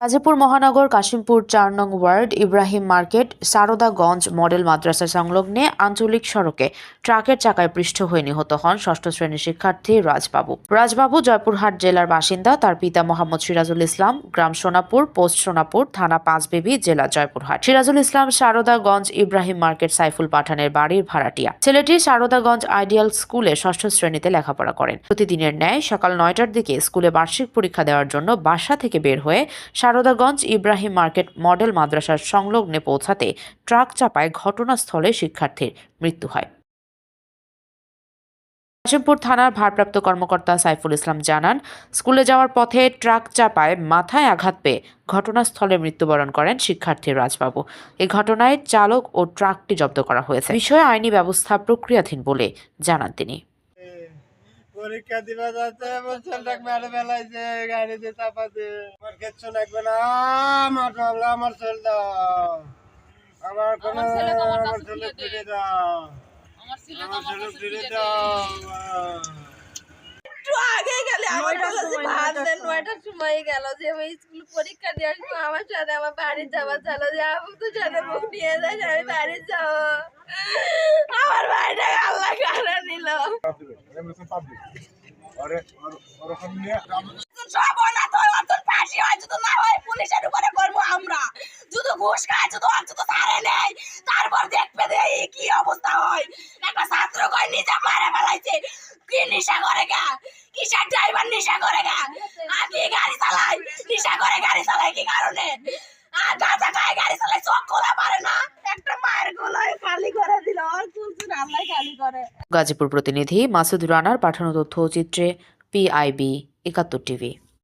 গাজীপুর মহানগর, কাশিমপুর চার নং ward, Ibrahim market, Shardaganj model মাদ্রাসা সংলগ্নে আঞ্চলিক সড়কে ট্রাকের চাকায় পৃষ্ঠ হয়ে নিহত হন ষষ্ঠ শ্রেণির শিক্ষার্থী রাজবাবু। রাজবাবু জয়পুরহাট জেলার বাসিন্দা, তার পিতা মোহাম্মদ সিরাজুল ইসলাম, গ্রাম সোনাপুর, পোস্ট সোনাপুর, থানা পাঁচবেবি, জেলা জয়পুরহাট। সিরাজুল ইসলাম সারদাগঞ্জ ইব্রাহিম মার্কেট সাইফুল পাঠানের বাড়ির ভাড়াটিয়া। ছেলেটি সারদাগঞ্জ আইডিয়াল স্কুলে ষষ্ঠ শ্রেণীতে লেখাপড়া করেন। প্রতিদিনের ন্যায় সকাল নয়টার দিকে স্কুলে বার্ষিক পরীক্ষা দেওয়ার জন্য বাসা থেকে বের হয়ে সারদাগঞ্জ ইব্রাহিম মার্কেট মডেল মাদ্রাসার সংলগ্নে পৌঁছাতে ট্রাক চাপায় ঘটনাস্থলে শিক্ষার্থীর মৃত্যু হয়। কাশিমপুর থানার ভারপ্রাপ্ত কর্মকর্তা সাইফুল ইসলাম জানান, স্কুলে যাওয়ার পথে ট্রাক চাপায় মাথায় আঘাত পেয়ে ঘটনাস্থলে মৃত্যুবরণ করেন শিক্ষার্থী রাজবাবু। এই ঘটনায় চালক ও ট্রাকটি জব্দ করা হয়েছে। বিষয়ে আইনি ব্যবস্থা প্রক্রিয়াধীন বলে জানান তিনি। পরীক্ষা দিবা যাচ্ছে ছেলেটাকে মেরে ফেলাইছে গাড়িতে চাপাতে। আমার কিচ্ছু লাগবে না আমার বাবলা আমার ছেলেটা আমার কোনো আমার ছেলে ফিরে দাও। আমার ছেলে ছেলে ফিরে দাও। একটু আগে গেলে আমার কাছে ভাত দেন নয়টার সময় গেল যে আমি স্কুল পরীক্ষা আমার সাথে আমার বাড়ি যাওয়া চলো যে আমি তো সাথে মুখ নিয়ে যাই আমি বাড়ি যাব আমার বাড়িটাকে আল্লাহ কারা নিল সব না তো অর্থন ফাঁসি হয় যদি না হয় পুলিশের উপরে করব আমরা যদি ঘুষ খায় যদি নেশা করে গাড়ি চালায় কি কারণে আর গাঁজা খায় গাড়ি চালায় চোখ খোলা পারে না একটা মায়ের গলায় খালি করে দিল আর কুলসুন আল্লাহ খালি করে গাজীপুর প্রতিনিধি মাসুদ রানার পাঠানো তথ্য তথ্যচিত্রে পিআইবি একাত্তর টিভি।